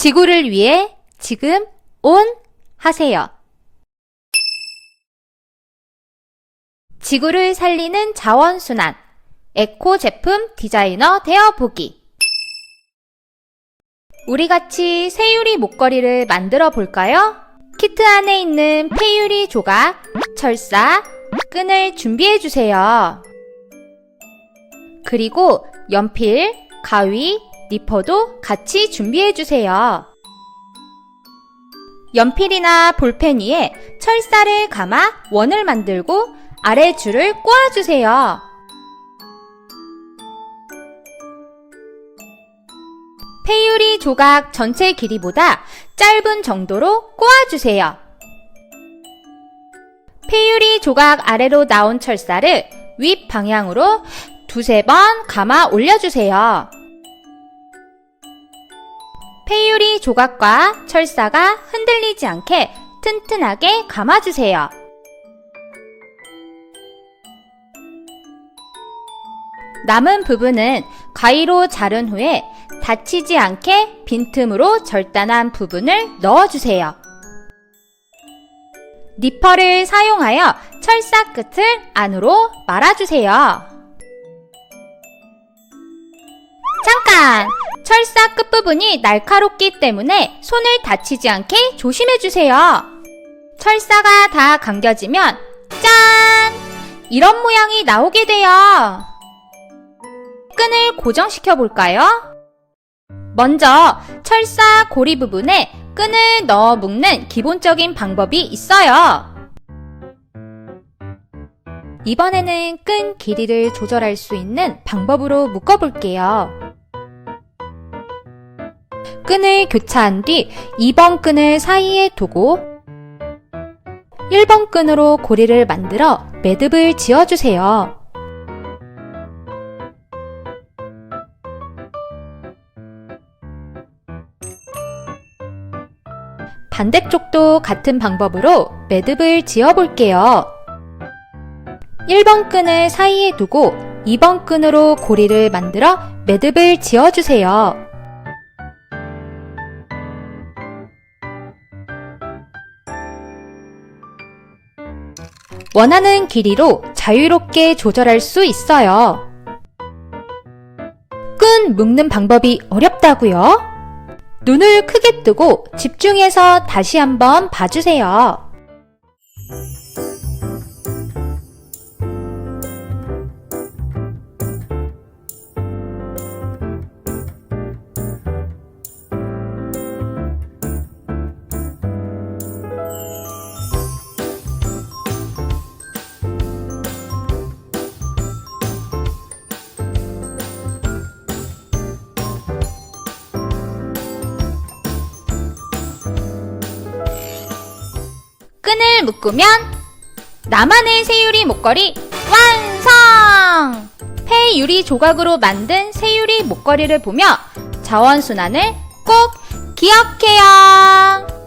지구를 위해 지금 온 하세요. 지구를 살리는 자원순환. 에코 제품 디자이너 되어 보기. 우리 같이 새유리 목걸이를 만들어 볼까요? 키트 안에 있는 폐유리 조각, 철사, 끈을 준비해 주세요. 그리고 연필, 가위, 니퍼도 같이 준비해 주세요. 연필이나 볼펜 위에 철사를 감아 원을 만들고 아래 줄을 꼬아주세요. 폐유리 조각 전체 길이보다 짧은 정도로 꼬아주세요. 폐유리 조각 아래로 나온 철사를 윗 방향으로 두세 번 감아 올려주세요. 폐유리 조각과 철사가 흔들리지 않게 튼튼하게 감아주세요. 남은 부분은 가위로 자른 후에 다치지 않게 빈틈으로 절단한 부분을 넣어주세요. 니퍼를 사용하여 철사 끝을 안으로 말아주세요. 잠깐! 철사 끝부분이 날카롭기 때문에 손을 다치지 않게 조심해주세요. 철사가 다 감겨지면 짠! 이런 모양이 나오게 돼요. 끈을 고정시켜 볼까요? 먼저 철사 고리 부분에 끈을 넣어 묶는 기본적인 방법이 있어요. 이번에는 끈 길이를 조절할 수 있는 방법으로 묶어 볼게요. 끈을 교차한 뒤 2번 끈을 사이에 두고 1번 끈으로 고리를 만들어 매듭을 지어주세요. 반대쪽도 같은 방법으로 매듭을 지어 볼게요. 1번 끈을 사이에 두고 2번 끈으로 고리를 만들어 매듭을 지어주세요. 원하는 길이로 자유롭게 조절할 수 있어요. 끈 묶는 방법이 어렵다고요? 눈을 크게 뜨고 집중해서 다시 한번 봐주세요. 끈을 묶으면 나만의 새유리 목걸이 완성! 폐 유리 조각으로 만든 새유리 목걸이를 보며 자원순환을 꼭 기억해요!